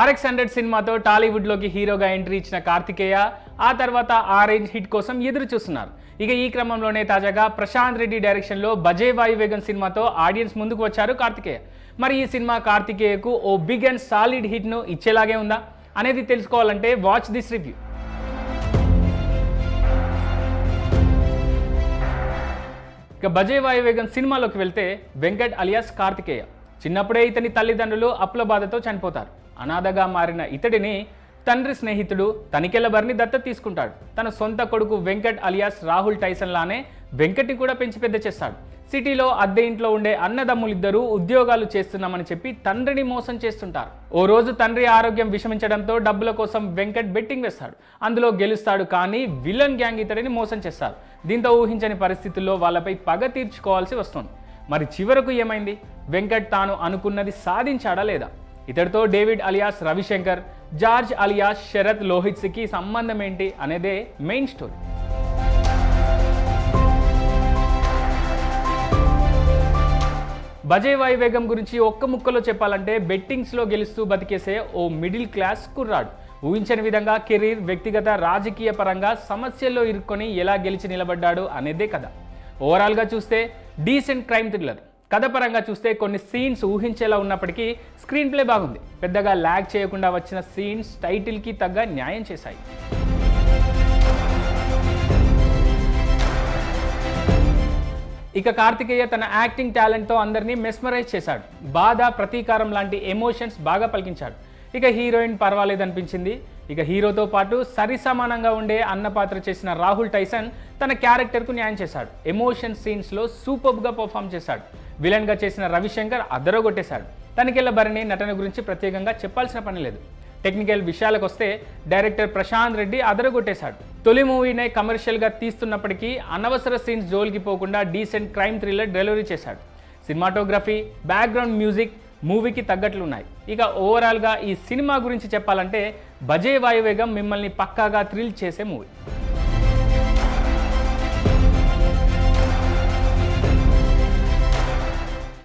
RX hundred సినిమాతో టాలీవుడ్లోకి హీరోగా entry ఇచ్చిన కార్తికేయ ఆ తర్వాత ఆ రేంజ్ హిట్ కోసం ఎదురు చూస్తున్నారు ఇక ఈ క్రమంలోనే తాజాగా ప్రశాంత్ రెడ్డి డైరెక్షన్లో బజే వాయు సినిమాతో ఆడియన్స్ ముందుకు వచ్చారు కార్తికేయ. మరి ఈ సినిమా కార్తికేయకు ఓ బిగ్ అండ్ సాలిడ్ హిట్ను ఇచ్చేలాగే ఉందా? అనేది తెలుసుకోవాలంటే వాచ్ దిస్ రివ్యూ. ఇక బజే వాయువేగం సినిమాలోకి వెళ్తే వెంకట్ అలియాస్ కార్తికేయ. చిన్నప్పుడే ఇతని తల్లిదండ్రులు అప్పుల బాధతో చనిపోతారు. అనాథగా మారిన ఇతడిని తండ్రి స్నేహితుడు తనికెళ్ళబరిని దత్త తీసుకుంటాడు. తన సొంత కొడుకు వెంకట్ అలియాస్ రాహుల్ టైసన్ లానే వెంకట్ని కూడా పెంచి పెద్ద చేస్తాడు. సిటీలో అద్దె ఇంట్లో ఉండే అన్నదమ్ములిద్దరూ ఉద్యోగాలు చేస్తున్నామని చెప్పి తండ్రిని మోసం చేస్తుంటారు. ఓ రోజు తండ్రి ఆరోగ్యం విషమించడంతో డబ్బుల కోసం వెంకట్ బెట్టింగ్ వేస్తాడు. అందులో గెలుస్తాడు కానీ విలన్ గ్యాంగ్ ఇతడిని మోసం చేస్తారు. దీంతో ఊహించని పరిస్థితుల్లో వాళ్ళపై పగ తీర్చుకోవాల్సి వస్తుంది. మరి చివరకు ఏమైంది? వెంకట్ తాను అనుకున్నది సాధించాడా లేదా? ఇతడితో David alias Ravishankar George alias Sarath లోహిత్స్కి సంబంధం ఏంటి అనేదే మెయిన్ స్టోరీ. బజే వైవేగం గురించి ఒక్క ముక్కలో చెప్పాలంటే బెట్టింగ్స్లో గెలుస్తూ బతికేసే ఓ మిడిల్ క్లాస్ కుర్రాడు. ఊహించని విధంగా కెరీర్ వ్యక్తిగత రాజకీయ పరంగా సమస్యల్లో ఇరుక్కొని ఎలా గెలిచి నిలబడ్డాడు అనేదే కథ. ఓవరాల్గా చూస్తే డీసెంట్ క్రైమ్ థ్రిల్లర్. కథపరంగా చూస్తే కొన్ని సీన్స్ ఊహించేలా ఉన్నప్పటికీ స్క్రీన్ ప్లే బాగుంది. పెద్దగా ల్యాగ్ చేయకుండా వచ్చిన సీన్స్ టైటిల్కి తగ్గ న్యాయం చేశాయి. ఇక కార్తికేయ తన యాక్టింగ్ టాలెంట్తో అందరినీ మెస్మరైజ్ చేశాడు. బాధ ప్రతీకారం లాంటి ఎమోషన్స్ బాగా పలికించాడు. ఇక హీరోయిన్ పర్వాలేదనిపించింది. ఇక హీరోతో పాటు సరి సమానంగా ఉండే అన్న పాత్ర చేసిన రాహుల్ టైసన్ తన క్యారెక్టర్కు న్యాయం చేశాడు. ఎమోషన్ సీన్స్లో సూపర్గా పర్ఫామ్ చేశాడు. విలన్గా చేసిన రవిశంకర్ అదరగొట్టేశాడు. తనికెళ్ళ భరణి నటన గురించి ప్రత్యేకంగా చెప్పాల్సిన పని లేదు. టెక్నికల్ విషయాలకు వస్తే డైరెక్టర్ ప్రశాంత్ రెడ్డి అదరగొట్టేశాడు. తొలి మూవీనే కమర్షియల్గా తీస్తున్నప్పటికీ అనవసర సీన్స్ జోలికి పోకుండా డీసెంట్ క్రైమ్ థ్రిల్లర్ డెలివరీ చేశాడు. సినిమాటోగ్రఫీ బ్యాక్గ్రౌండ్ మ్యూజిక్ మూవీకి తగ్గట్లు ఉన్నాయి ఇక ఓవరాల్గా ఈ సినిమా గురించి చెప్పాలంటే బజే వాయువేగం మిమ్మల్ని పక్కాగా థ్రిల్ చేసే మూవీ.